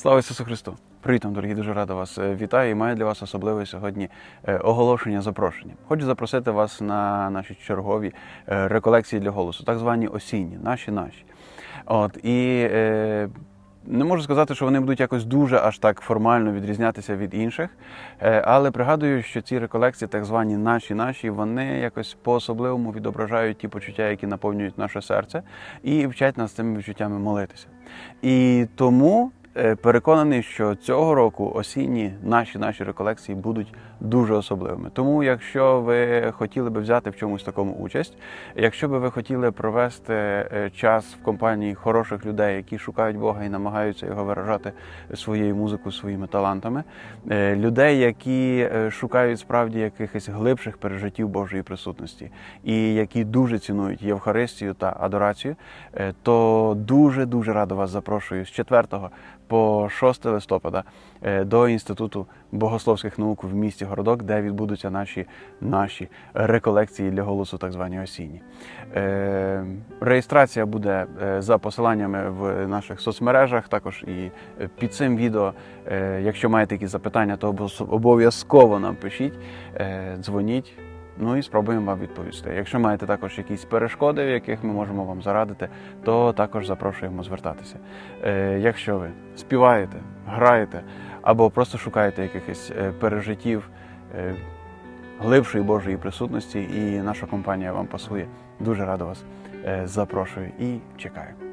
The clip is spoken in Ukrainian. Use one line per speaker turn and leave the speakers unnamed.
Слава Ісусу Христу! Привіт вам, дорогі, дуже рада вас е, вітаю і маю для вас особливе сьогодні е, оголошення запрошення. Хочу запросити вас на наші чергові е, реколекції для голосу, так звані осінні, наші наші. От і е, не можу сказати, що вони будуть якось дуже аж так формально відрізнятися від інших, е, але пригадую, що ці реколекції, так звані наші наші, вони якось по-особливому відображають ті почуття, які наповнюють наше серце, і вчать нас цими відчуттями молитися. І тому переконаний, що цього року осінні наші наші реколекції будуть дуже особливими. Тому, якщо ви хотіли би взяти в чомусь такому участь, якщо би ви хотіли провести е, час в компанії хороших людей, які шукають Бога і намагаються його виражати своєю музикою, своїми талантами, е, людей, які е, шукають справді якихось глибших пережиттів Божої присутності, і які дуже цінують Євхаристію та адорацію, е, то дуже дуже радо вас запрошую з 4 по 6 листопада е, до інституту богословських наук в місті Городок, де відбудуться наші наші реколекції для голосу, так звані осінні. Е, Реєстрація буде е, за посиланнями в наших соцмережах. Також і під цим відео. Якщо маєте якісь запитання, то обов'язково нам пишіть, дзвоніть. Ну і спробуємо вам відповісти. Якщо маєте також якісь перешкоди, в яких ми можемо вам зарадити, то також запрошуємо звертатися. Е, якщо ви співаєте, граєте або просто шукаєте якихось е, пережиттів е, глибшої Божої присутності, і наша компанія вам пасує, дуже радо вас е, запрошую і чекаю.